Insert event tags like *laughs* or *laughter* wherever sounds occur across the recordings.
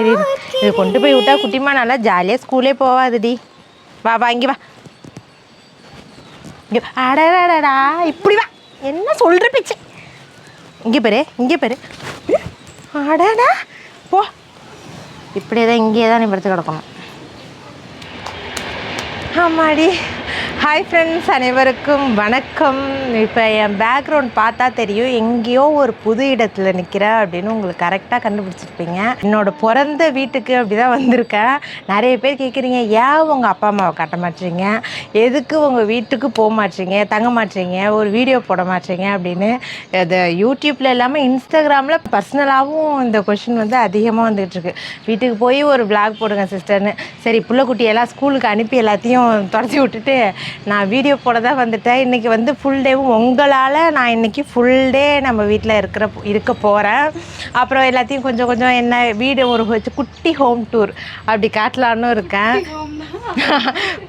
இது இது கொண்டு போய் விட்டா குட்டிமா நல்லா ஜாலியாக ஸ்கூலே போவாதுடி. வா வா இங்கே வா. இங்கே அடடா இப்படி வா. என்ன சொல்கிற பிச்சை? இங்கே பாரு இங்கே பாரு. அடடா போ. இப்படியே தான் இங்கேயே தான் நீ படுத்து கிடக்கணும். ஆமாடி. ஹாய் ஃப்ரெண்ட்ஸ் அனைவருக்கும் வணக்கம். இப்போ என் பேக்ரவுண்ட் பார்த்தா தெரியும். எங்கேயோ ஒரு புது இடத்துல நிற்கிறேன் அப்படின்னு உங்களுக்கு கரெக்டாக கண்டுபிடிச்சிருப்பீங்க. என்னோட பிறந்த வீட்டுக்கு அப்படி தான் வந்திருக்கேன். நிறைய பேர் கேட்குறீங்க ஏன் உங்கள் அப்பா அம்மாவை காட்ட மாட்டீங்க எதுக்கு உங்கள் வீட்டுக்கு போக மாட்டீங்க தங்க மாட்டீங்க ஒரு வீடியோ போட மாட்டீங்க அப்படின்னு. அது யூடியூப்பில் இல்லாமல் இன்ஸ்டாகிராமில் பர்சனலாகவும் இந்த கொஷின் வந்து அதிகமாக வந்துகிட்ருக்கு வீட்டுக்கு போய் ஒரு பிளாக் போடுங்க சிஸ்டர்னு சரி புள்ளக்குட்டியெல்லாம் ஸ்கூலுக்கு அனுப்பி எல்லாத்தையும் தொடச்சி விட்டுட்டு நான் வீடியோ போட தான் வந்துட்டேன். இன்றைக்கி வந்து ஃபுல் டேவும் உங்களால் நான் இன்றைக்கி ஃபுல் டே நம்ம வீட்டில் இருக்கிற இருக்க போகிறேன் அப்புறம் எல்லாத்தையும் கொஞ்சம் கொஞ்சம் என்ன வீடு ஒரு குட்டி ஹோம் டூர் அப்படி காட்டலான்னு இருக்கேன்.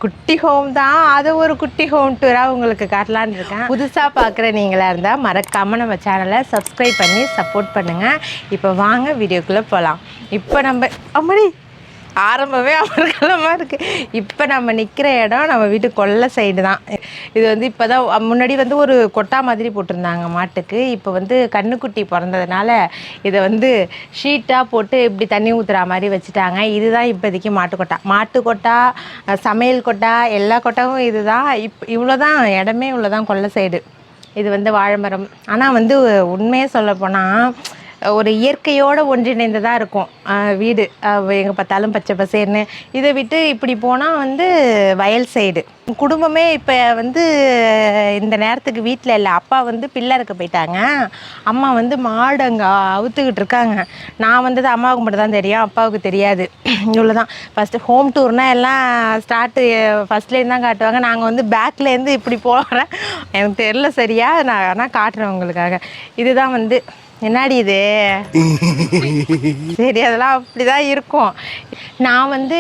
குட்டி ஹோம் *laughs* தான்? அது ஒரு குட்டி ஹோம் டூராக உங்களுக்கு காட்டலான்னு இருக்கேன். புதுசாக பார்க்குற நீங்களாக இருந்தால் மறக்காமல் நம்ம சேனலை சப்ஸ்கிரைப் பண்ணி சப்போர்ட் பண்ணுங்கள் இப்போ வாங்க வீடியோக்குள்ளே போகலாம் இப்போ நம்ம அம்மடி! ஆரம்பமே அமர்கலமாக இருக்குது இப்போ நம்ம நிற்கிற இடம் நம்ம வீட்டு கொல்லை சைடு தான். இது வந்து இப்போ தான் முன்னாடி வந்து ஒரு கொட்டா மாதிரி போட்டிருந்தாங்க மாட்டுக்கு. இப்போ வந்து கண்ணுக்குட்டி பிறந்ததுனால இதை வந்து ஷீட்டாக போட்டு இப்படி தண்ணி ஊற்றுற மாதிரி வச்சுட்டாங்க. இதுதான் இப்போதைக்கு மாட்டுக்கொட்டா மாட்டுக்கொட்டா கொட்டா சமையல் கொட்டா எல்லா கொட்டாவும் இதுதான். இப் இவ்வளோ தான் இடமே இவ்வளோ தான் கொல்லை சைடு இது வந்து வாழைமரம் ஆனால் வந்து உண்மையே சொல்ல ஒரு இயற்கையோடு ஒன்றிணைந்ததாக இருக்கும். வீடு. எங்கே பார்த்தாலும் பச்சை பசேர்னு. இதை விட்டு இப்படி போனால் வந்து வயல் சைடு. குடும்பமே இப்போ வந்து இந்த நேரத்துக்கு வீட்டில் இல்லை. அப்பா வந்து பிள்ளை போயிட்டாங்க. அம்மா வந்து மாடு அங்கே அவுத்துக்கிட்டு இருக்காங்க. நான் வந்தது அம்மாவுக்கு மட்டும் தான் தெரியும். அப்பாவுக்கு தெரியாது. இவ்வளோ தான் ஃபஸ்ட்டு ஹோம் டூர்னால் எல்லாம் ஸ்டார்ட்டு ஃபஸ்ட்லேருந்து தான் காட்டுவாங்க. நாங்கள் வந்து பேக்லேருந்து இப்படி போகிறேன் எனக்கு தெரில சரியா. நான் ஆனால் காட்டுறேன் உங்களுக்காக. இதுதான் வந்து என்னடி இது? சரி அதெல்லாம் அப்படி தான் இருக்கும். நான் வந்து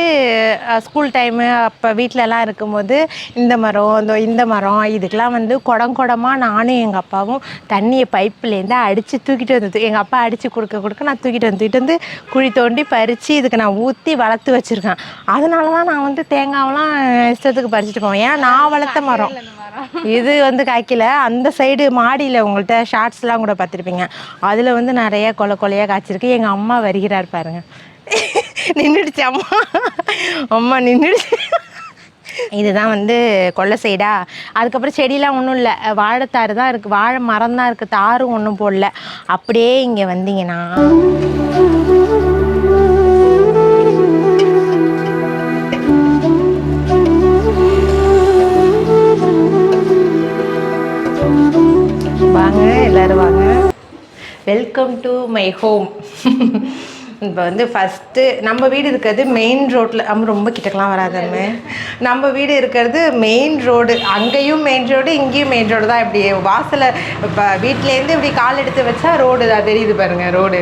ஸ்கூல் டைமு அப்போ வீட்டிலலாம் இருக்கும்போது இந்த மரம் இந்த இந்த மரம் இதுக்கெலாம் வந்து குடம் குடமாக நானும் எங்கள் அப்பாவும் தண்ணியை பைப்புலேருந்து அடித்து தூக்கிட்டு வந்து எங்கள் அப்பா அடித்து கொடுக்க கொடுக்க நான் தூக்கிட்டு வந்து தூக்கிட்டு வந்து குழி தோண்டி பறித்து இதுக்கு நான் ஊற்றி வளர்த்து வச்சுருக்கேன். அதனால தான் நான் வந்து தேங்காவெல்லாம் இஷ்டத்துக்கு பறிச்சுட்டு போவேன். ஏன்னா நான் வளர்த்த மரம். இது வந்து காய்க்கல அந்த சைடு மாடியில் உங்கள்கிட்ட ஷார்ட்ஸ்லாம் கூட பார்த்துருப்பீங்க. அதில் வந்து நிறைய கொலை கொலையாக காய்ச்சிருக்கு. எங்கள் அம்மா வருகிறார் பாருங்க. நின்றுடுச்சு அம்மா. அம்மா நின்றுடுச்சு இதுதான் வந்து கொல்லை சைடா. அதுக்கப்புறம் செடியெலாம் ஒன்றும் இல்லை. வாழைத்தாறு தான் இருக்குது வாழை மரம் தான் இருக்குது தாரும் ஒன்றும் போடல. அப்படியே இங்கே வந்தீங்கன்னா. வாங்க எல்லோரும் வாங்க. வெல்கம் டு மை ஹோம் இப்போ வந்து ஃபஸ்ட்டு நம்ம வீடு இருக்கிறது மெயின் ரோட்டில் நம்ம ரொம்ப கிட்டக்கெலாம் வராதம்மே. நம்ம வீடு இருக்கிறது மெயின் ரோடு அங்கேயும் மெயின் ரோடு இங்கேயும் மெயின் ரோடு தான். இப்படி வாசலை இப்போ வீட்டிலேருந்து இப்படி கால் எடுத்து வச்சா ரோடு தான். தெரியுது பாருங்க ரோடு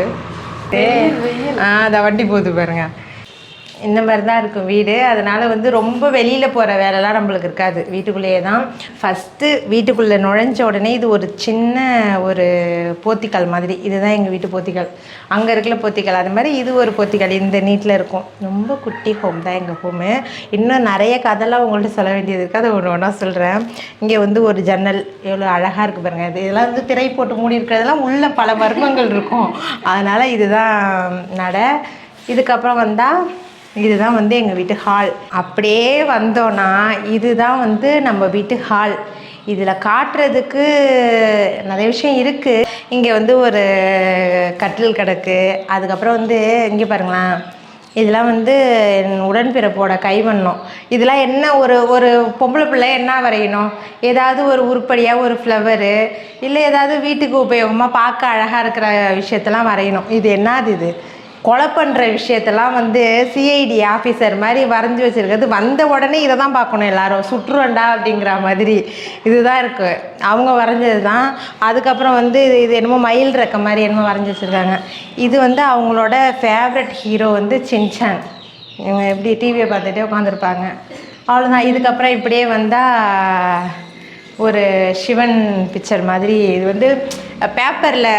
ஆ அதை வண்டி போகுது பாருங்க. இந்த மாதிரி தான் இருக்கும் வீடு. அதனால் வந்து ரொம்ப வெளியில் போகிற வேலைலாம் நம்மளுக்கு இருக்காது. வீட்டுக்குள்ளேயே தான் ஃபஸ்ட்டு வீட்டுக்குள்ளே நுழைஞ்ச உடனே இது ஒரு சின்ன ஒரு போத்திக்கல் மாதிரி. இதுதான் எங்கள் வீட்டு போத்திக்கல். அங்கே இருக்கிற போத்திக்கல். அது மாதிரி இது ஒரு போத்திக்கல். இந்த நீட்டில் இருக்கும். ரொம்ப குட்டி ஹோம் தான் எங்கள் ஹோமு இன்னும் நிறைய கதைலாம் உங்கள்கிட்ட சொல்ல வேண்டியது இருக்குது அதை ஒன்று ஒன்றா சொல்கிறேன் இங்கே வந்து ஒரு ஜன்னல். எவ்வளோ அழகாக இருக்குது பாருங்கள் இது இதெல்லாம் வந்து திரை போட்டு மூடி இருக்கிறதெல்லாம் உள்ள பல மர்மங்கள் இருக்கும். அதனால் இதுதான் நடை. இதுக்கப்புறம் வந்தால் இதுதான் வந்து எங்கள் வீட்டு ஹால் அப்படியே வந்தோன்னா இதுதான் வந்து நம்ம வீட்டு ஹால் இதில் காட்டுறதுக்கு நிறைய விஷயம் இருக்குது இங்கே வந்து ஒரு கட்டில் கிடக்கு. அதுக்கப்புறம் வந்து இங்கே பாருங்களேன். இதெல்லாம் வந்து என் உடன்பிறப்போட கைவண்ணம். இதெல்லாம் என்ன ஒரு ஒரு பொம்பளை பிள்ளை என்ன வரையணும்? ஏதாவது ஒரு உருப்படியாக ஒரு ஃப்ளவரு இல்லை ஏதாவது வீட்டுக்கு உபயோகமாக பார்க்க அழகாக இருக்கிற விஷயத்தெல்லாம் வரையணும். இது என்னது இது? கொலை பண்ணுற விஷயத்தெல்லாம் வந்து சிஐடி ஆஃபீஸர் மாதிரி வரைஞ்சி வச்சுருக்கிறது. வந்த உடனே இதை தான் பார்க்கணும் எல்லாரும். சுற்றுவண்டா அப்படிங்கிற மாதிரி இதுதான் இருக்குது அவங்க வரைஞ்சது தான். அதுக்கப்புறம் வந்து இது இது என்னமோ மயில் ரெக்க மாதிரி என்னமோ வரைஞ்சி வச்சுருக்காங்க. இது வந்து அவங்களோட ஃபேவரட் ஹீரோ வந்து சின்சான் இவங்க எப்படி டிவியை பார்த்துட்டே உட்காந்துருப்பாங்க அவ்வளோதான் இதுக்கப்புறம் இப்படியே வந்தால் ஒரு சிவன் பிக்சர் மாதிரி. இது வந்து பேப்பரில்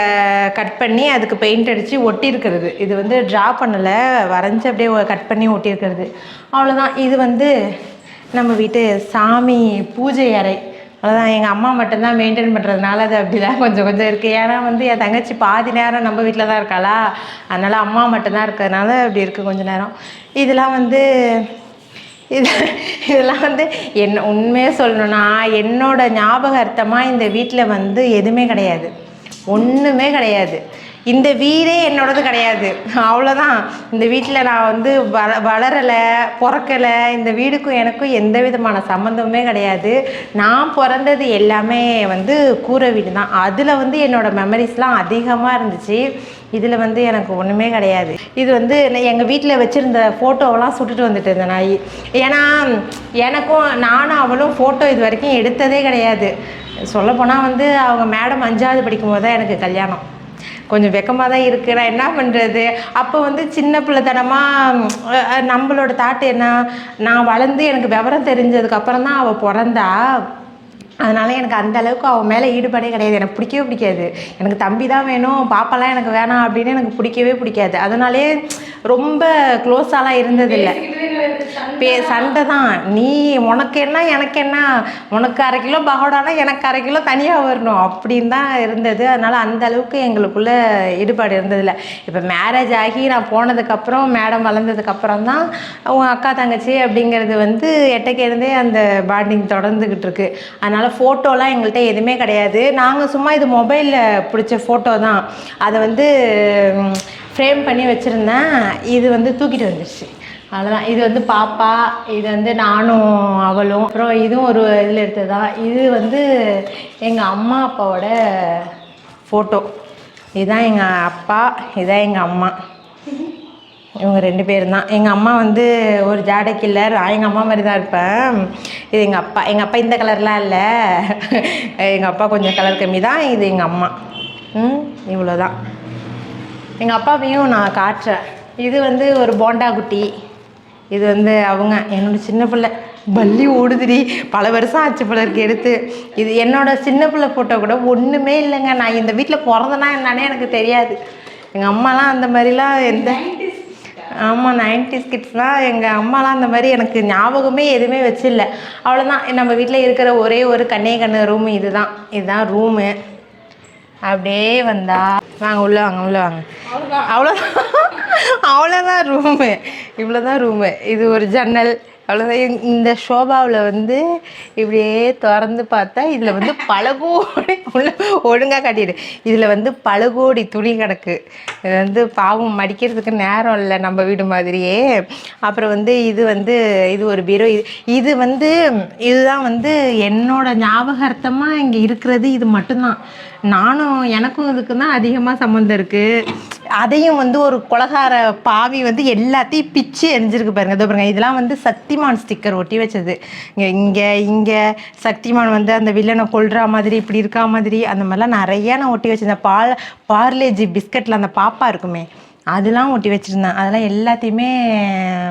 கட் பண்ணி அதுக்கு பெயிண்ட் அடித்து ஒட்டியிருக்கிறது. இது வந்து ட்ரா பண்ணலை வரைஞ்சி அப்படியே கட் பண்ணி ஒட்டியிருக்கிறது. அவ்வளோதான் இது வந்து நம்ம வீட்டு சாமி பூஜை அறை. அவ்வளோதான் எங்கள் அம்மா மட்டும்தான் மெயின்டைன் பண்ணுறதுனால அது அப்படிலாம் கொஞ்சம் கொஞ்சம் இருக்குது ஏன்னா வந்து என் தங்கச்சி பாதி நேரம் நம்ம வீட்டில் தான் இருக்காளா. அதனால் அம்மா மட்டும்தான் இருக்கிறதுனால அப்படி இருக்குது கொஞ்ச நேரம். இதெல்லாம் வந்து இது இதெல்லாம் வந்து என்ன உண்மையாக சொல்லணும்னா என்னோட ஞாபகார்த்தமாக இந்த வீட்டில் வந்து எதுவுமே கிடையாது. ஒன்றுமே கிடையாது. இந்த வீடே என்னோடது கிடையாது. அவ்வளோதான் இந்த வீட்டில் நான் வந்து வள வளரலை பிறக்கலை இந்த வீடுக்கும் எனக்கும் எந்த விதமான சம்மந்தமுமே கிடையாது. நான் பிறந்தது எல்லாமே வந்து கூரை வீடு தான் அதில் வந்து என்னோடய மெமரிஸ்லாம் அதிகமாக இருந்துச்சு. இதில் வந்து எனக்கு ஒன்றுமே கிடையாது. இது வந்து எங்கள் வீட்டில் வச்சுருந்த ஃபோட்டோவெல்லாம் சுட்டுட்டு வந்துட்டு இந்த நாய். ஏன்னா எனக்கும் நானும் அவளும் ஃபோட்டோ இது வரைக்கும் எடுத்ததே கிடையாது. சொல்லப்போனால் வந்து அவங்க மேடம் அஞ்சாவது படிக்கும்போது தான் எனக்கு கல்யாணம். கொஞ்சம் வெக்கமாக தான் இருக்குது நான் என்ன பண்ணுறது அப்போ வந்து சின்ன பிள்ளைத்தனமாக நம்மளோட தாட்டு என்ன? நான் வளர்ந்து எனக்கு விவரம் தெரிஞ்சதுக்கப்புறம் தான் அவள் பிறந்தா அதனால் எனக்கு அந்த அளவுக்கு அவன் மேலே ஈடுபாடே கிடையாது. எனக்கு பிடிக்கவே பிடிக்காது. எனக்கு தம்பி தான் வேணும் பாப்பாலாம் எனக்கு வேணாம் அப்படின்னு எனக்கு பிடிக்கவே பிடிக்காது. அதனாலே ரொம்ப க்ளோஸாலாம் இருந்ததில்லை. பே சண்டை தான். நீ உனக்கு என்ன எனக்கு என்ன? உனக்கு அரை கிலோ பகோடானா எனக்கு அரை கிலோ தனியாக வரணும் அப்படின்னு தான் இருந்தது. அதனால் அந்த அளவுக்கு எங்களுக்குள்ள ஈடுபாடு இருந்ததில்லை. இப்போ மேரேஜ் ஆகி நான் போனதுக்கப்புறம் மேடம் வளர்ந்ததுக்கப்புறம் தான் உன் அக்கா தங்கச்சி அப்படிங்கிறது வந்து எட்டக்கு இருந்தே அந்த பாண்டிங் தொடர்ந்துக்கிட்டு இருக்கு. அதனால் ஃபோட்டோலாம் எங்கள்கிட்ட எதுவுமே கிடையாது. நாங்கள் சும்மா இது மொபைலில் பிடிச்ச ஃபோட்டோ தான். அதை வந்து ஃப்ரேம் பண்ணி வச்சுருந்தேன். இது வந்து தூக்கிட்டு வந்துடுச்சு அவ்வளோதான் இது வந்து பாப்பா இது வந்து நானும் அவளும். அப்புறம் இதுவும் ஒரு இதில் எடுத்தது? தான் இது வந்து எங்கள் அம்மா அப்பாவோட ஃபோட்டோ இதுதான் எங்கள் அப்பா இதுதான் எங்கள் அம்மா. இவங்க ரெண்டு பேரும் தான் எங்கள் அம்மா வந்து ஒரு ஜாடை கில்லர் நான் எங்கள் அம்மா மாதிரி தான் இருப்பேன் இது எங்கள் அப்பா எங்கள் அப்பா இந்த கலர்லாம் இல்லை. எங்கள் அப்பா கொஞ்சம் கலர் கம்மி தான் இது எங்கள் அம்மா. ம் இவ்வளோ தான் எங்கள் அப்பாவையும் நான் காட்டுறேன். இது வந்து ஒரு போண்டா குட்டி. இது வந்து அவங்க என்னோட சின்ன பிள்ளை. பள்ளி ஓடுதுடி. பல வருஷம் ஆச்சு பிள்ளைக்கு எடுத்து. இது என்னோட சின்ன பிள்ளை ஃபோட்டோ கூட ஒன்றுமே இல்லைங்க. நான் இந்த வீட்டில் பிறந்தனா என்னன்னே எனக்கு தெரியாது. எங்கள் அம்மாலாம் அந்த மாதிரிலாம் எந்த ஆமாம் நைன்டி கிட்ஸ்லாம் எங்கள் அம்மாலாம் அந்த மாதிரி எனக்கு ஞாபகமே எதுவுமே வச்சில்ல. அவ்வளோதான் நம்ம வீட்டில் இருக்கிற ஒரே ஒரு கண்ணே கண்ணு ரூம் இதுதான் இதுதான் ரூமு அப்படியே வந்தா. வாங்க உள்ள வாங்க உள்ள வாங்க. அவ்வளோதான் அவ்வளோதான் ரூமு இவ்வளோதான் ரூமு இது ஒரு ஜன்னல். அவ்வளோதான் இந்த- ஷோபாவில் வந்து இப்படியே திறந்து பார்த்தா இதில் வந்து பல கோடி ஒழுங்காக கட்டிடு. இதில் வந்து பல கோடி துணி கிடக்கு. இது வந்து பாவம் மடிக்கிறதுக்கு நேரம் இல்லை நம்ம வீடு மாதிரியே. அப்புறம் வந்து இது வந்து இது ஒரு பீரோ. இது இது வந்து இதுதான் வந்து என்னோட ஞாபகார்த்தமாக இங்கே இருக்கிறது. இது மட்டும்தான். நானும் எனக்கும் இதுக்கு தான் அதிகமாக சம்மந்தம் இருக்குது அதையும் வந்து ஒரு கொலகார பாவி வந்து எல்லாத்தையும் பிச்சு எரிஞ்சிருக்கு பாருங்க. இதோ பாருங்க இதெல்லாம் வந்து சக்திமான் ஸ்டிக்கர் ஒட்டி வச்சது. இங்கே இங்கே இங்கே சக்திமான் வந்து அந்த வில்லனை கொல்ற மாதிரி இப்படி இருக்கா மாதிரி அந்த மாதிரிலாம் நிறையா நான் ஒட்டி வச்சிருந்தேன். பால் பார்லேஜி பிஸ்கட்டில் அந்த பாப்பா இருக்குமே. அதெல்லாம் ஒட்டி வச்சுருந்தேன். அதெல்லாம் எல்லாத்தையுமே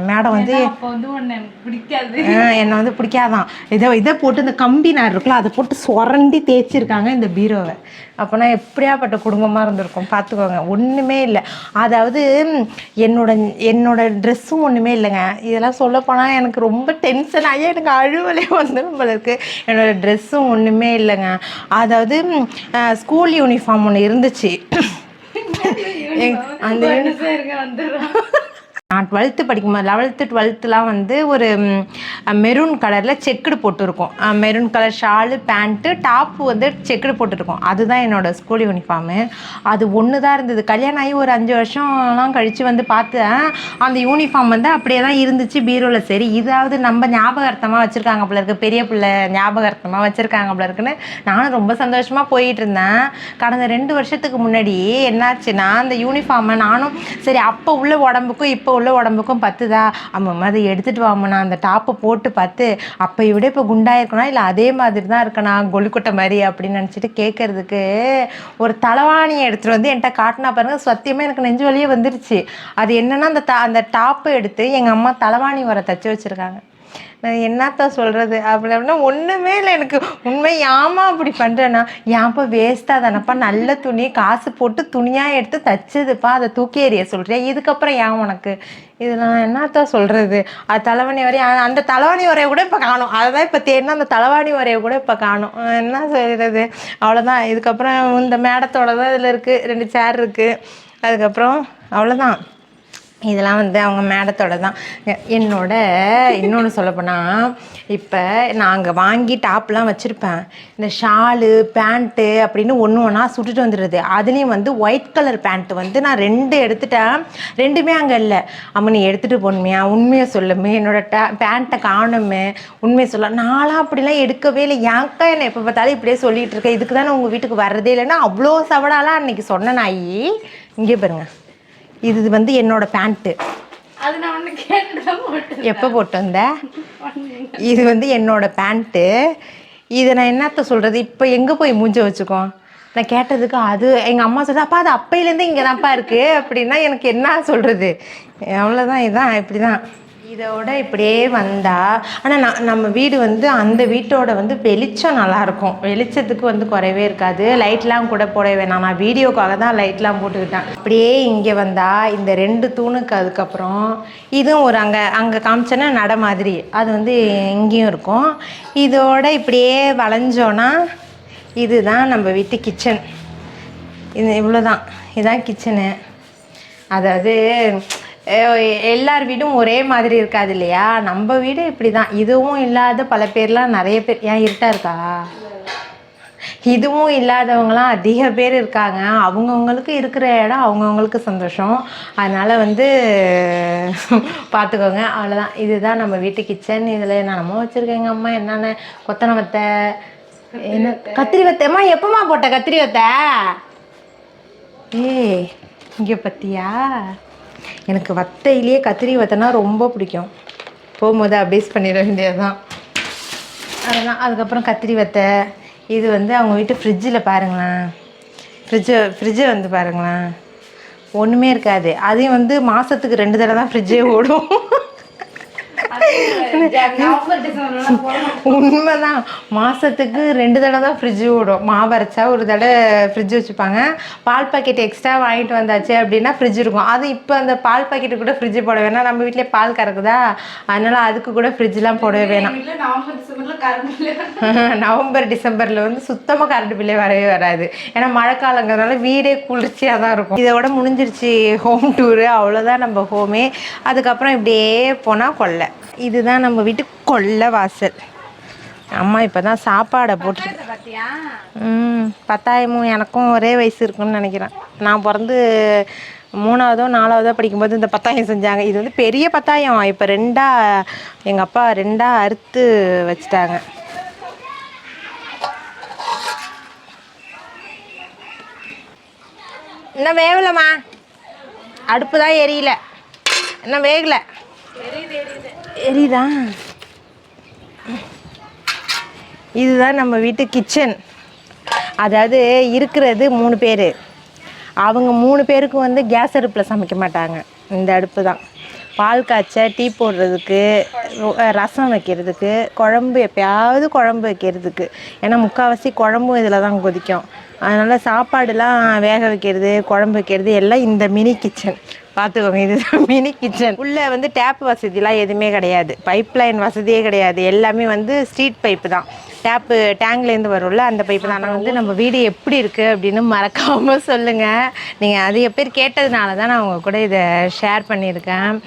மேடம் வந்து வந்து என்னை வந்து பிடிக்காதான். இதை இதை போட்டு இந்த கம்பி நார் இருக்குல்ல அதை போட்டு சுரண்டி தேய்ச்சிருக்காங்க இந்த பீரோவை. அப்போனா எப்படியாப்பட்ட குடும்பமாக இருந்திருக்கும் பார்த்துக்கோங்க ஒன்றுமே இல்லை. அதாவது என்னோட என்னோட ட்ரெஸ்ஸும் ஒன்றுமே இல்லைங்க. இதெல்லாம் சொல்லப்போனால் எனக்கு ரொம்ப டென்ஷன் ஆகி எனக்கு அழுவலே வந்துடும் போல இருக்கு. என்னோட ட்ரெஸ்ஸும் ஒன்றுமே இல்லைங்க. அதாவது ஸ்கூல் யூனிஃபார்ம் ஒன்று இருந்துச்சு. *laughs* அந்த நான் டுவெல்த்து படிக்கும்போது லெவல்த்து டுவெல்த்துலாம் வந்து ஒரு மெரூன் கலரில் செக்குடு போட்டிருக்கோம். Maroon colour shawl pant top வந்து செக்குடு போட்டிருக்கோம். அதுதான் என்னோடய ஸ்கூல் யூனிஃபார்மு அது ஒன்று தான் இருந்தது. கல்யாணம் ஆகி ஒரு அஞ்சு வருஷம்லாம் கழித்து வந்து பார்த்தேன். அந்த யூனிஃபார்ம் வந்து அப்படியே தான் இருந்துச்சு பீரோவில் சரி இதாவது நம்ம ஞாபகார்த்தமாக வச்சுருக்காங்க போல இருக்கு. பெரிய பிள்ளை ஞாபகார்த்தமாக வச்சுருக்காங்க போல இருக்குன்னு நானும் ரொம்ப சந்தோஷமாக போயிட்டு இருந்தேன். கடந்த ரெண்டு வருஷத்துக்கு முன்னாடி என்னாச்சுன்னா அந்த யூனிஃபார்மை நானும் சரி அப்போ உள்ள உடம்புக்கும் இப்போ உள்ள உடம்புக்கும் பத்துதா? அம்மா அதை எடுத்துகிட்டு வாமண்ணா அந்த டாப்பை போட்டு பார்த்து அப்போ விட இப்போ குண்டாயிருக்கனா இல்லை அதே மாதிரி தான் இருக்கணா கொலுக்கொட்டை மாதிரி அப்படின்னு நினச்சிட்டு கேட்கறதுக்கு ஒரு தலைவாணியை எடுத்துகிட்டு வந்து என்கிட்ட காட்டினா பாருங்க சத்தியமாக எனக்கு நெஞ்சு வலியே வந்துருச்சு. அது என்னென்னா அந்த தா அந்த டாப்பை எடுத்து எங்கள் அம்மா தலைவாணி வர தச்சு வச்சுருக்காங்க. நான் என்னத்த சொல்கிறது அப்படி அப்படின்னா ஒன்றுமே இல்லை எனக்கு. உண்மை ஏமா அப்படி பண்ணுறேன்னா ஏன்ப்பா வேஸ்ட்டாக தானப்பா. நல்ல துணி காசு போட்டு துணியாக எடுத்து தச்சதுப்பா. அதை தூக்கி எறிய சொல்கிறேன் இதுக்கப்புறம் ஏன் உனக்கு? இது நான் என்னத்தான் சொல்கிறது அது தலைவணி வரையும் அந்த தலைவாணி வரைய கூட இப்போ காணும். அதுதான் இப்போ தேடினா அந்த தலைவாணி வரைய கூட இப்போ காணும். என்ன சொல்கிறது அவ்வளோதான் இதுக்கப்புறம் இந்த மேடத்தோட தான் இதில் இருக்குது ரெண்டு சேர் இருக்குது அதுக்கப்புறம் அவ்வளோதான் இதெல்லாம் வந்து அவங்க மேடத்தோட தான். என்னோட இன்னொன்று சொல்லப்போனால் இப்போ நான் அங்கே வாங்கி டாப்லாம் வச்சுருப்பேன். இந்த ஷாலு பேண்ட்டு அப்படின்னு ஒன்று ஒன்றா சுட்டுட்டு வந்துடுது அதுலேயும் வந்து ஒயிட் கலர் பேண்ட்டு வந்து நான் ரெண்டு எடுத்துட்டேன். ரெண்டுமே அங்கே இல்லை. அம்மா நீ எடுத்துகிட்டு போகணுமியா. உண்மையை சொல்லுமே. என்னோட டே பேண்ட்டை காணுமே. உண்மையை சொல்ல நான்லாம் அப்படிலாம் எடுக்கவே இல்லை. ஏன்க்கா என்னை எப்போ பார்த்தாலும் இப்படியே சொல்லிகிட்டு இருக்கேன் இதுக்கு தானே உங்கள் வீட்டுக்கு வர்றதே இல்லைன்னா அவ்வளோ சவடாலாம் அன்றைக்கி சொன்னேன் நாயி. இங்கே பாருங்கள் இது வந்து என்னோட பேண்ட்டு எப்போ போட்டு வந்த இது வந்து என்னோட பேண்ட்டு இதை நான் என்னத்த சொல்கிறது இப்போ எங்கே போய் மூஞ்ச வச்சுக்கோ? நான் கேட்டதுக்கு அது எங்கள் அம்மா சொல்லுது அப்பா அது அப்பையிலேருந்து இங்கே தான்ப்பா இருக்குது அப்படின்னா எனக்கு என்ன சொல்கிறது அவ்வளோதான் இதான் இப்படி தான் இதோட இப்படியே வந்தா ஆனால் நான் நம்ம வீடு வந்து அந்த வீட்டோட வந்து வெளிச்சம் நல்லாயிருக்கும். வெளிச்சத்துக்கு வந்து குறைவே இருக்காது. லைட்லாம் கூட போட வேணாம். நான் வீடியோக்காக தான் லைட்லாம் போட்டுக்கிட்டேன். அப்படியே இங்கே வந்தா இந்த ரெண்டு தூணுக்கு அதுக்கப்புறம் இதுவும் ஒரு அங்கே அங்கே காமிச்சோன்னா நட மாதிரி. அது வந்து இங்கேயும் இருக்கும். இதோட இப்படியே வளைஞ்சோன்னா இதுதான் நம்ம வீட்டு கிச்சன் இது இவ்வளோதான் இதுதான் கிச்சனு அதாவது எல்லார் வீடும் ஒரே மாதிரி இருக்காது இல்லையா? நம்ம வீடு இப்படி தான் இதுவும் இல்லாத பல பேர்லாம் நிறைய பேர் ஏன் இருட்டா இருக்கா? இதுவும் இல்லாதவங்களாம் அதிக பேர் இருக்காங்க. அவங்கவுங்களுக்கு இருக்கிற இடம் அவங்கவுங்களுக்கு சந்தோஷம். அதனால் வந்து பார்த்துக்கோங்க. அவ்வளோதான் இதுதான் நம்ம வீட்டு கிச்சன். இதில் என்னென்னமோ வச்சுருக்கேங்க அம்மா. என்னென்ன கொத்தனை வத்தை என்ன கத்திரி வத்தைம்மா எப்போம்மா போட்ட கத்திரி வத்தை? ஏ இங்கே பற்றியா எனக்கு வத்தையிலேயே கத்திரி வத்தைனா ரொம்ப பிடிக்கும். போகும்போது அபேஸ் பண்ணிட வேண்டியதுதான். அதெல்லாம் அதுக்கப்புறம் கத்திரி வத்தை. இது வந்து அவங்க வீட்டு ஃப்ரிட்ஜில் பாருங்களேன். ஃப்ரிட்ஜை ஃப்ரிட்ஜை வந்து பாருங்களேன். ஒன்றுமே இருக்காது. அதையும் வந்து மாதத்துக்கு ரெண்டு தடவை தான் ஃப்ரிட்ஜே ஓடும். *laughs* உண்மைதான். மாதத்துக்கு ரெண்டு தடவை தான் ஃப்ரிட்ஜ் ஓடும் மாவு அரைச்சா ஒரு தடவை ஃப்ரிட்ஜ் வச்சுப்பாங்க. பால் பாக்கெட் எக்ஸ்ட்ரா வாங்கிட்டு வந்தாச்சு அப்படின்னா ஃப்ரிட்ஜ் இருக்கும். அது இப்போ அந்த பால் பாக்கெட்டு கூட ஃப்ரிட்ஜ் போட வேணாம். நம்ம வீட்டிலே பால் கறக்குதா? அதனால அதுக்கு கூட ஃப்ரிட்ஜ்லாம் போடவே வேணாம். *laughs* நவம்பர் டிசம்பர்ல வந்து சுத்தமாக கரண்ட் பில்லே வரவே வராது. ஏன்னா மழைக்காலங்கிறதுனால வீடே குளிர்ச்சியாக தான் இருக்கும். இதோட முடிஞ்சிருச்சு ஹோம் டூரு அவ்வளோதான் நம்ம ஹோமே அதுக்கப்புறம் இப்படியே போனால் கொல்லை. இதுதான் நம்ம வீட்டு கொள்ள வாசல். அம்மா இப்போ தான் சாப்பாடை போட்டு ம் பத்தாயமும் எனக்கும் ஒரே வயசு இருக்குன்னு நினைக்கிறேன். நான் பிறந்து மூணாவதோ நாலாவதோ படிக்கும்போது இந்த பத்தாயம் செஞ்சாங்க. இது வந்து பெரிய பத்தாயம். இப்போ ரெண்டா எங்கள் அப்பா ரெண்டா அறுத்து வச்சுட்டாங்க. இன்னும் வேகலம்மா. அடுப்பு தான் எரியல. இன்னும் வேகலை. தெரியுதா? இதுதான் நம்ம வீட்டு கிச்சன் அதாவது இருக்கிறது மூணு பேர். அவங்க மூணு பேருக்கு வந்து கேஸ் அடுப்பில் சமைக்க மாட்டாங்க. இந்த அடுப்பு தான். பால் காய்ச்ச டீ போடுறதுக்கு ரசம் வைக்கிறதுக்கு குழம்பு எப்பயாவது குழம்பு வைக்கிறதுக்கு. ஏன்னா முக்கால்வாசி குழம்பும் இதில் தான் கொதிக்கும். அதனால் சாப்பாடுலாம் வேக வைக்கிறது குழம்பு வைக்கிறது எல்லாம் இந்த மினி கிச்சன் பார்த்துக்கோங்க இது மினி கிச்சன் உள்ளே வந்து டேப் வசதிலாம் எதுவுமே கிடையாது. பைப் லைன் வசதியே கிடையாது. எல்லாமே வந்து ஸ்ட்ரீட் பைப்பு தான். டேப்பு டேங்க்லேருந்து வரும்ல அந்த பைப்பு தான். ஆனால் வந்து நம்ம வீடு எப்படி இருக்குது அப்படின்னு மறக்காமல் சொல்லுங்கள் நீங்கள் அதிக பேர் கேட்டதுனால தான் நான் உங்கள் கூட இதை ஷேர் பண்ணியிருக்கேன்.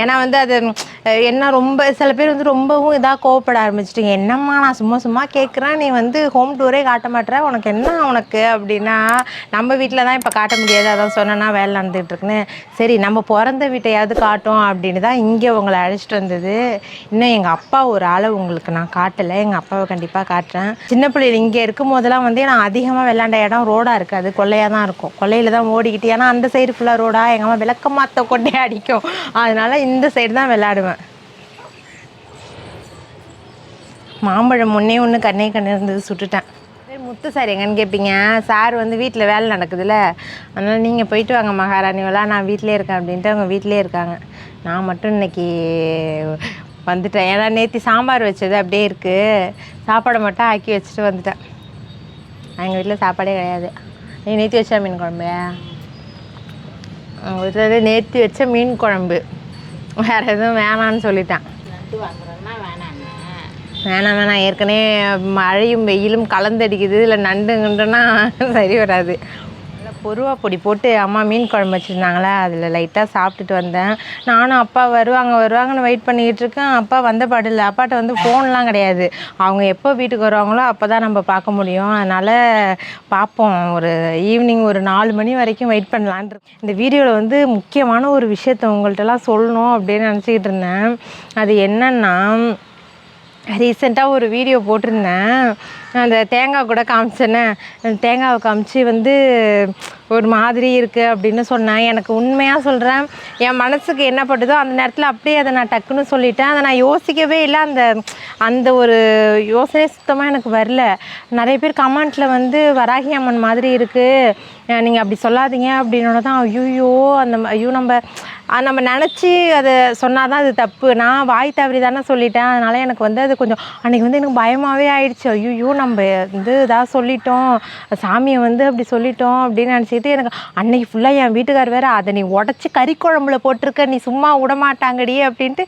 ஏன்னா வந்து அது என்ன ரொம்ப சில பேர் வந்து ரொம்பவும் இதாக கோவப்பட ஆரம்பிச்சிட்டு என்னம்மா நான் சும்மா சும்மா கேட்குறேன் நீ வந்து ஹோம் டூரே காட்ட மாட்டேற உனக்கு என்ன உனக்கு அப்படின்னா நம்ம வீட்டில் தான் இப்போ காட்ட முடியாது. அதான் சொன்னேன்னா வேலை நடந்துகிட்டு இருக்குன்னு. சரி நம்ம பிறந்த வீட்டையாவது காட்டும் அப்படின்னு தான் இங்கே உங்களை அழைச்சிட்டு வந்தது. இன்னும் எங்கள் அப்பா ஒரு ஆளை உங்களுக்கு நான் காட்டலை. எங்கள் அப்பாவை கண்டிப்பாக காட்டுறேன். சின்ன பிள்ளைகள் இங்கே இருக்கும் போதெல்லாம் வந்து நான் அதிகமாக விளாண்ட இடம் ரோடாக இருக்காது. கொள்ளையாக தான் இருக்கும். கொள்ளையில் தான் ஓடிக்கிட்டு. ஏன்னா அந்த சைடு ஃபுல்லாக ரோடாக எங்கள் அம்மா விளக்க மாற்ற கொண்டே அடிக்கும். அதனால இந்த சைடு தான் விளாடுவேன் மாம்பழம் முன்னே ஒன்று கண்ணே கண்ணு இருந்தது சுட்டுட்டேன். முத்து சார் எங்கன்னு கேட்பீங்க சார் வந்து வீட்டில் வேலை நடக்குதுல்ல. அதனால் நீங்கள் போயிட்டு வாங்க மகாராணி வேலை நான் வீட்டிலே இருக்கேன் அப்படின்ட்டு அவங்க வீட்டிலே இருக்காங்க. நான் மட்டும் இன்னைக்கு வந்துட்டேன். ஏன்னா நேற்று சாம்பார் வச்சது அப்படியே இருக்குது சாப்பாடை மட்டும் ஆக்கி வச்சுட்டு வந்துட்டேன். எங்கள் வீட்டில் சாப்பாடே கிடையாது. நீ நேற்று வச்சா மீன் குழம்பு எங்கள் வீட்டில் நேற்று வச்ச மீன் குழம்பு. வேறு எதுவும் வேணான்னு சொல்லிட்டேன். வேணாம் வேணாம். ஏற்கனவே மழையும் வெயிலும் கலந்தடிக்குது. இல்லை நண்டு கிண்டுனா *laughs* சரி வராது. பொருவா பொடி போட்டு அம்மா மீன் குழம்பு வச்சுருந்தாங்களே? அதில் லைட்டாக சாப்பிட்டுட்டு வந்தேன். நானும் அப்பா வருவாங்க வருவாங்கன்னு வெயிட் பண்ணிக்கிட்டு இருக்கேன். அப்பா வந்த பாடில்லை அப்பாட்ட வந்து ஃபோன்லாம் கிடையாது. அவங்க எப்போ வீட்டுக்கு வருவாங்களோ அப்போ தான் நம்ம பார்க்க முடியும். அதனால் பார்ப்போம். ஒரு ஈவினிங் ஒரு நாலு மணி வரைக்கும் வெயிட் பண்ணலான் இந்த வீடியோவில் வந்து முக்கியமான ஒரு விஷயத்த உங்கள்கிட்டலாம் சொல்லணும் அப்படின்னு நினச்சிக்கிட்டு இருந்தேன். அது என்னென்னா ரீசெண்டாக ஒரு வீடியோ போட்டிருந்தேன். அந்த தேங்காய் கூட காமிச்சேனே. தேங்காவை காமிச்சு வந்து ஒரு மாதிரி இருக்குது அப்படின்னு சொன்னேன். எனக்கு உண்மையாக சொல்கிறேன் என் மனசுக்கு என்ன பட்டுதோ அந்த நேரத்தில் அப்படியே அதை நான் டக்குன்னு சொல்லிட்டேன். அதை நான் யோசிக்கவே இல்லை. அந்த அந்த ஒரு யோசனை சுத்தமாக எனக்கு வரல. நிறைய பேர் கமெண்ட்டில் வந்து வராகி அம்மன் மாதிரி இருக்குது நீங்கள் அப்படி சொல்லாதீங்க. அப்படின்னோட தான் ஐயோ அந்த ஐயோ நம்ம நம்ம நினச்சி அதை சொன்னால் தான் அது தப்பு. நான் வாய் தவறி தானே சொல்லிட்டேன். அதனால் எனக்கு வந்து அது கொஞ்சம் அன்றைக்கி வந்து எனக்கு பயமாகவே ஆயிடுச்சு. ஐயோ நம்ம வந்து இதாக சொல்லிட்டோம். சாமியை வந்து அப்படி சொல்லிட்டோம் அப்படின்னு நினச்சிக்கிட்டு எனக்கு அன்னைக்கு ஃபுல்லாக என் வீட்டுக்கார் வேறு அதை நீ உடச்சி கறி குழம்புல போட்டிருக்க நீ சும்மா விடமாட்டாங்கடி அப்படின்ட்டு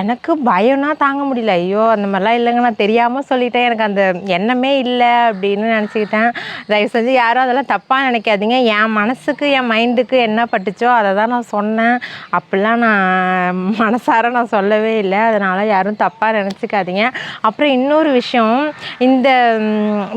எனக்கு பயம்னா தாங்க முடியல. ஐயோ அந்த மாதிரிலாம் இல்லைங்க நான் தெரியாமல் சொல்லிட்டேன். எனக்கு அந்த எண்ணமே இல்லை அப்படின்னு நினச்சிக்கிட்டேன். தயவு செஞ்சு யாரும் அதெல்லாம் தப்பாக நினைக்காதீங்க. என் மனசுக்கு என் மைண்டுக்கு என்ன பட்டுச்சோ அதை தான் நான் சொன்னேன். அப்படிலாம் நான் மனசார நான் சொல்லவே இல்லை. அதனால் யாரும் தப்பாக நினச்சிக்காதீங்க. அப்புறம் இன்னொரு விஷயம் இந்த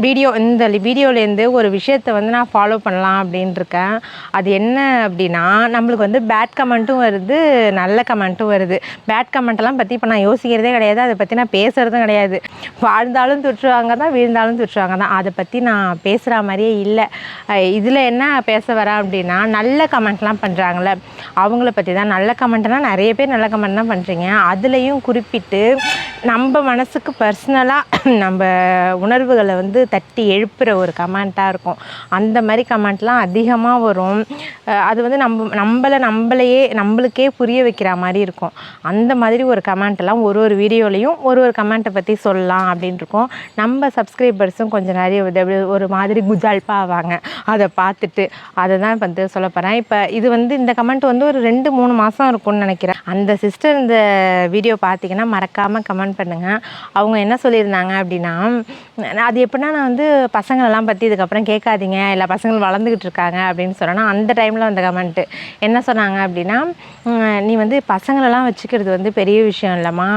வீடியோ இந்த வீடியோலேருந்து ஒரு விஷயத்தை வந்து நான் ஃபாலோ பண்ணலாம் அப்படின்ட்டுருக்கேன் அது என்ன அப்படின்னா நம்மளுக்கு வந்து பேட் கமெண்ட்டும் வருது நல்ல கமெண்ட்டும் வருது. பேட் கமெண்ட்டெல்லாம் பற்றி இப்போ நான் யோசிக்கிறதே கிடையாது. அதை பற்றி நான் பேசுகிறதும் கிடையாது. வாழ்ந்தாலும் துற்றுவாங்க தான் வீழ்ந்தாலும் துற்றுவாங்க தான். அதை பற்றி நான் பேசுகிற மாதிரியே இல்லை. இதில் என்ன பேச வரேன் அப்படின்னா நல்ல கமெண்ட்லாம் பண்ணுறாங்களே அவங்கள பற்றி தான் நல்ல கமெண்ட்னால் நிறைய பேர் நல்ல கமெண்ட் தான் பண்ணுறீங்க அதுலேயும் குறிப்பிட்டு நம்ம மனசுக்கு பர்சனலாக *clears throat* நம்ம உணர்வுகளை வந்து தட்டி எழுப்புகிற ஒரு கமெண்ட்டாக இருக்கும். அந்த மாதிரி கமெண்ட்லாம் அதிகமாக வரும். அது வந்து நம்ம நம்மளை நம்மளையே நம்மளுக்கே புரிய வைக்கிற மாதிரி இருக்கும். அந்த மாதிரி ஒரு கமெண்ட்டெல்லாம் ஒரு ஒரு வீடியோலையும் ஒரு ஒரு கமெண்ட்டை பற்றி சொல்லலாம் அப்படின்னு இருக்கோம். நம்ம சப்ஸ்கிரைபர்ஸும் கொஞ்சம் நிறைய இது ஒரு மாதிரி குஜால்பாக ஆவாங்க. அதை பார்த்துட்டு அதை தான் இப்போ வந்து சொல்ல போகிறேன் இப்போ இது வந்து இந்த கமெண்ட் வந்து ஒரு ரெண்டு மூணு மூணு மாதம் இருக்கும்னு நினைக்கிறேன். அந்த சிஸ்டர் இந்த வீடியோ பார்த்தீங்கன்னா மறக்காமல் கமெண்ட் பண்ணுங்கள் அவங்க என்ன சொல்லியிருந்தாங்க அப்படின்னா அது எப்படின்னா நான் வந்து பசங்களெல்லாம் பற்றி இதுக்கப்புறம் கேட்காதீங்க. இல்லை பசங்கள் வளர்ந்துக்கிட்டு இருக்காங்க அப்படின்னு சொன்னேன்னா அந்த டைமில் வந்த கமெண்ட்டு என்ன சொன்னாங்க அப்படின்னா நீ வந்து பசங்களெல்லாம் வச்சுக்கிறது வந்து பெரிய விஷயம் இல்லைம்மா.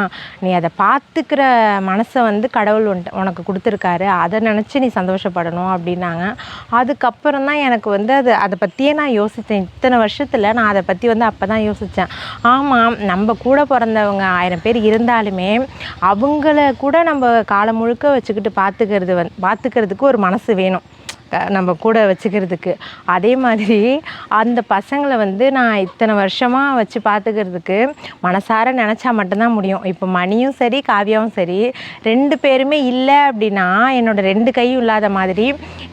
நீ அதை பார்த்துக்கிற மனசை வந்து கடவுள் உனக்கு கொடுத்துருக்காரு. அதை நினச்சி நீ சந்தோஷப்படணும் அப்படின்னாங்க. அதுக்கப்புறம் தான் எனக்கு வந்து அது அதை பற்றியே நான் யோசித்தேன். இத்தனை வருஷத்தில் நான் அதை பற்றி வந்து அப்போ தான் யோசித்தேன் ஆமாம் நம்ம கூட பிறந்தவங்க ஆயிரம் பேர் இருந்தாலுமே அவங்கள கூட நம்ம காலம் முழுக்க வச்சுக்கிட்டு பார்த்துக்கிறது வந் பார்த்துக்கிறதுக்கு ஒரு மனசு வேணும். நம்ம கூட வச்சுக்கிறதுக்கு. அதே மாதிரி அந்த பசங்களை வந்து நான் இத்தனை வருஷமாக வச்சு பார்த்துக்கிறதுக்கு மனசார நினச்சா மட்டும்தான் முடியும். இப்போ மணியும் சரி காவியாவும் சரி ரெண்டு பேருமே இல்லை அப்படின்னா என்னோட ரெண்டு கையும் இல்லாத மாதிரி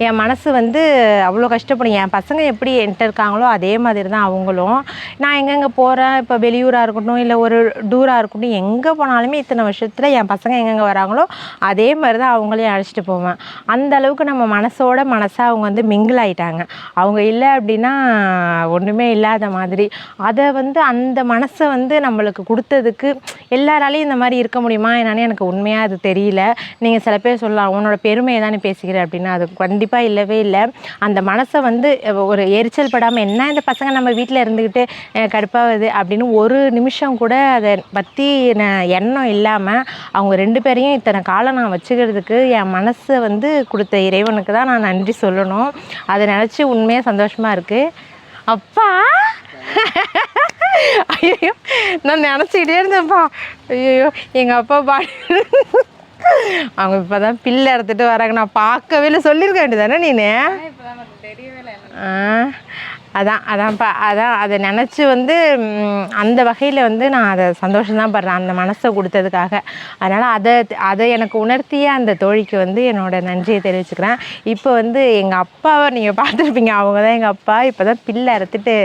என் மனசு வந்து அவ்வளோ கஷ்டப்படும். என் பசங்க எப்படி என்கிட்ட இருக்காங்களோ அதே மாதிரி தான் அவங்களும். நான் எங்கெங்கே போகிறேன் இப்போ வெளியூராக இருக்கட்டும் இல்லை ஒரு டூராக இருக்கட்டும் எங்கே போனாலுமே இத்தனை வருஷத்தில் என் பசங்க எங்கெங்கே வராங்களோ அதே மாதிரி தான் அவங்களையும் அழைச்சிட்டு போவேன். அந்த அளவுக்கு நம்ம மனசோட மன மனசாக அவங்க வந்து மிங்கிள் ஆகிட்டாங்க அவங்க இல்லை அப்படின்னா ஒன்றுமே இல்லாத மாதிரி. அதை வந்து அந்த மனசை வந்து நம்மளுக்கு கொடுத்ததுக்கு எல்லாராலையும் இந்த மாதிரி இருக்க முடியுமா என்னன்னு எனக்கு உண்மையாக அது தெரியல. நீங்கள் சில பேர் சொல்லலாம் உன்னோட பெருமையை தானே பேசுகிற அப்படின்னா அது கண்டிப்பாக இல்லவே இல்லை. அந்த மனசை வந்து ஒரு எரிச்சல் படாமல் என்ன இந்த பசங்க நம்ம வீட்டில் இருந்துக்கிட்டு கடுப்பாகுது அப்படின்னு ஒரு நிமிஷம் கூட அதை பற்றி எண்ணம் இல்லாமல் அவங்க ரெண்டு பேரையும் இத்தனை காலம் நான் வச்சுக்கிறதுக்கு என் மனசை வந்து கொடுத்த இறைவனுக்கு தான் நான் நன்றி சொல்லணும். அதை நினச்சி உண்மையாக சந்தோஷமாக இருக்குது அப்பா! ஐயோ நான் நினச்சிக்கிட்டே இருந்தேன்ப்பா. ஐயோ எங்கள் அப்பா பாடி அவங்க இப்போ தான் பிள்ளை எடுத்துகிட்டு வராங்க. நான் பார்க்கவே இல்லை. சொல்லியிருக்க வேண்டியதானே இல்லை. ஆ. அதான் அதான்ப்பா அதான் அதை நினச்சி வந்து அந்த வகையில் வந்து நான் அதை சந்தோஷம்தான் படுறேன் அந்த மனசை கொடுத்ததுக்காக. அதனால் அதை அதை எனக்கு உணர்த்திய அந்த தோழிக்கு வந்து என்னோடய நன்றியை தெரிவிச்சுக்கிறேன். இப்போ வந்து எங்கள் அப்பாவை நீங்கள் பார்த்துருப்பீங்க அவங்க தான் எங்கள் அப்பா. இப்போ தான் பிள்ளை அறுத்துட்டு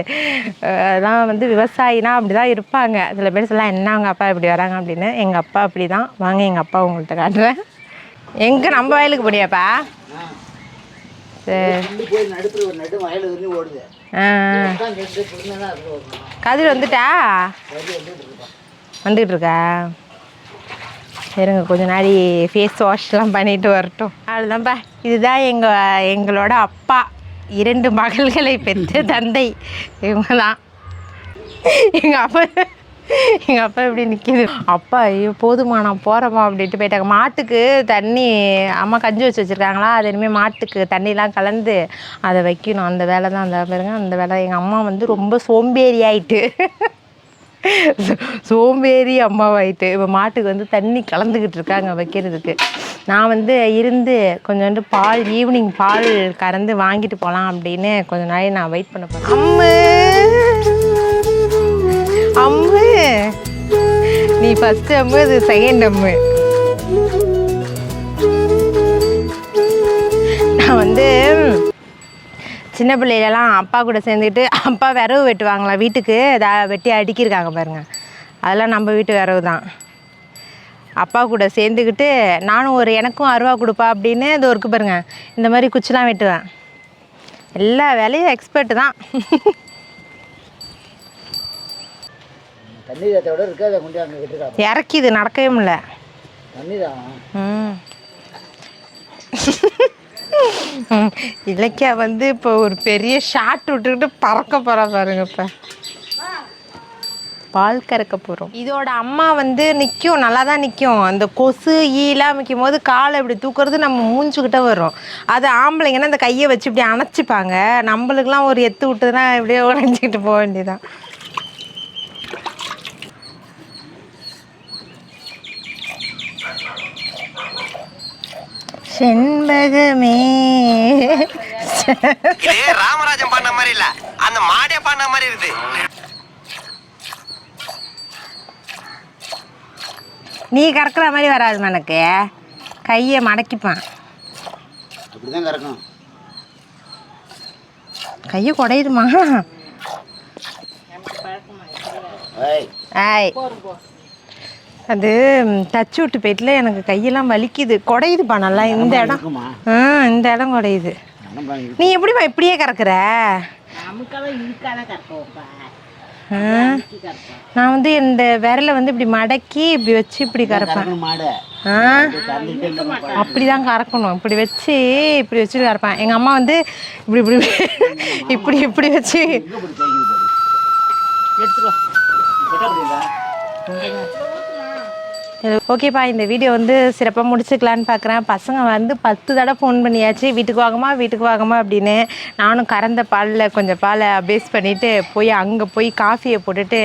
அதான் அதெல்லாம் வந்து விவசாயினா அப்படி தான் இருப்பாங்க. சில பேர் சொல்லலாம் என்ன அவங்க அப்பா இப்படி வராங்க? அப்படின்னு. எங்கள் அப்பா அப்படி தான் வாங்க எங்கள் அப்பா உங்கள்கிட்ட காட்டுறேன். எங்கே நம்ம வயலுக்கு போடியாப்பா கதிர் வந்துட்டா? வந்துட்டு இருக்கா? இருங்க கொஞ்ச நாடி ஃபேஸ் வாஷ்லாம் பண்ணிட்டு வரட்டும். அவ்வளோதான்ப்பா இதுதான் எங்கள் எங்களோட அப்பா. இரண்டு மகள்களை பெற்ற தந்தை. இவங்க தான் எங்கள் அப்பா எங்கள் அப்பா இப்படி நிற்கிது அப்பா ஐயோ போதுமா நான் போகிறேம்மா அப்படின்ட்டு போயிட்டாங்க. மாட்டுக்கு தண்ணி அம்மா கஞ்சி வச்சு வச்சுருக்காங்களா? அது இனிமேல் மாட்டுக்கு தண்ணிலாம் கலந்து அதை வைக்கணும். அந்த வேலை தான் அந்த பாருங்க அந்த வேலை எங்கள் அம்மா வந்து ரொம்ப சோம்பேறி ஆயிட்டு சோம்பேறி அம்மாவாயிட்டு. இப்போ மாட்டுக்கு வந்து தண்ணி கலந்துக்கிட்டு இருக்காங்க வைக்கிறதுக்கு. நான் வந்து இருந்து கொஞ்சோண்டு பால் ஈவினிங் பால் கறந்து வாங்கிட்டு போகலாம் அப்படின்னு கொஞ்ச நாள் நான் வெயிட் பண்ண போகிறேன் அம்மு. நீ ஃபஸ்ட்டு அம்மு இது செகண்ட் அம்மு. நான் வந்து சின்ன பிள்ளையிலலாம் அப்பா கூட சேர்ந்துக்கிட்டு அப்பா விரவு வெட்டுவாங்களா வீட்டுக்கு? அதை வெட்டி அடிக்கிருக்காங்க பாருங்கள் அதெல்லாம் நம்ம வீட்டு விரவு தான். அப்பா கூட சேர்ந்துக்கிட்டு நானும் ஒரு எனக்கும் அருவா கொடுப்பா அப்படின்னு இது ஒருக்கு பாருங்க. இந்த மாதிரி குச்சிலாம் வெட்டுவேன். எல்லா வேலையும் எக்ஸ்பர்ட் தான். தண்ணி ஏற்ற விட இருக்கு அதை கொண்டு அங்கே விட்டுருக்காங்க. இறக்கிது நடக்கவே முடியல. தண்ணி தான். இலக்கியா வந்து இப்போ ஒரு பெரிய ஷாட் விட்டுக்கிட்டு பறக்க போகிறா பாருங்க இப்போ. பால் கறக்க போகிறோம் இதோட அம்மா வந்து நிற்கும் நல்லா தான் நிற்கும் அந்த கொசு ஈலாம் நிற்கும் போது காலை இப்படி தூக்குறது நம்ம மூஞ்சுக்கிட்ட வரும். அது ஆம்பளைங்கன்னா அந்த கையை வச்சு இப்படி அணைச்சிப்பாங்க. நம்மளுக்கெல்லாம் ஒரு எத்து விட்டுதுன்னா இப்படியே உடஞ்சிக்கிட்டு போக வேண்டியதான் செண்பகமே. ராமராஜன் பாடின மாதிரி இல்ல. அந்த மாடே பாடின மாதிரி இருக்குது நீ கறக்குற மாதிரி வராது எனக்கு. கையை மடக்கிப்பான். அப்படி தான் கறக்கணும். கையை குடையுதுமா. ஆய் அது தச்சு விட்டு போயிட்டுல எனக்கு கையெல்லாம் வலிக்குது. குடையுதுப்பா நல்லா இந்த இடம். ஆ இந்த இடம் குடையுது. நீ எப்படிம்மா இப்படியே கறக்குற? ஆ? நான் வந்து இந்த விரலை வந்து இப்படி மடக்கி இப்படி வச்சு இப்படி கறப்பேன். ஆ. அப்படிதான் கறக்கணும். இப்படி வச்சு இப்படி வச்சு கறப்பேன். எங்கள் அம்மா வந்து இப்படி இப்படி இப்படி இப்படி வச்சு ஓகேப்பா இந்த வீடியோ வந்து சிறப்பாக முடிச்சுக்கலான்னு பார்க்குறேன் பசங்க வந்து பத்து தடவை ஃபோன் பண்ணியாச்சு. வீட்டுக்கு வாங்கம்மா வீட்டுக்கு வாங்கம்மா அப்படின்னு நானும் கறந்த பாலில் கொஞ்சம் பாலை அபேஸ் பண்ணிவிட்டு போய் அங்கே போய் காஃபியை போட்டுட்டு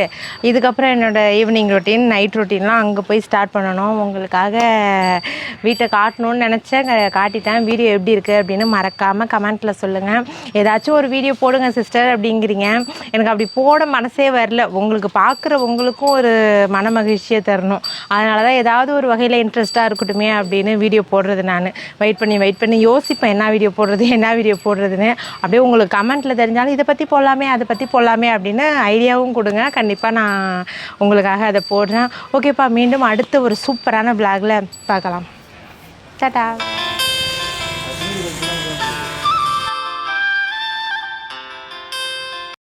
இதுக்கப்புறம் என்னோடய ஈவினிங் ரொட்டீன் நைட் ரொட்டீன்லாம் அங்கே போய் ஸ்டார்ட் பண்ணணும். உங்களுக்காக வீட்டை காட்டணும்னு நினச்சேன். காட்டிட்டேன். வீடியோ எப்படி இருக்குது அப்படின்னு மறக்காமல் கமெண்ட்டில் சொல்லுங்கள் ஏதாச்சும் ஒரு வீடியோ போடுங்க சிஸ்டர் அப்படிங்கிறீங்க. எனக்கு அப்படி போட மனசே வரல. உங்களுக்கு பார்க்குற உங்களுக்கும் ஒரு மன மகிழ்ச்சியை தரணும். அதனால தான் ஏதாவது ஒரு வகையில் இன்ட்ரெஸ்ட்டாக இருக்கட்டுமே அப்படின்னு வீடியோ போடுறது நான். வெயிட் பண்ணி வெயிட் பண்ணி யோசிப்பேன் என்ன வீடியோ போடுறது என்ன வீடியோ போடுறதுன்னு. அப்படியே உங்களுக்கு கமெண்ட்டில் தெரிஞ்சாலும் இதை பற்றி போடலாமே அதை பற்றி போடலாமே அப்படின்னு ஐடியாவும் கொடுங்க. கண்டிப்பாக நான் உங்களுக்காக அதை போடுறேன். ஓகேப்பா மீண்டும் அடுத்த ஒரு சூப்பரான vlogல பார்க்கலாம். டாட்டா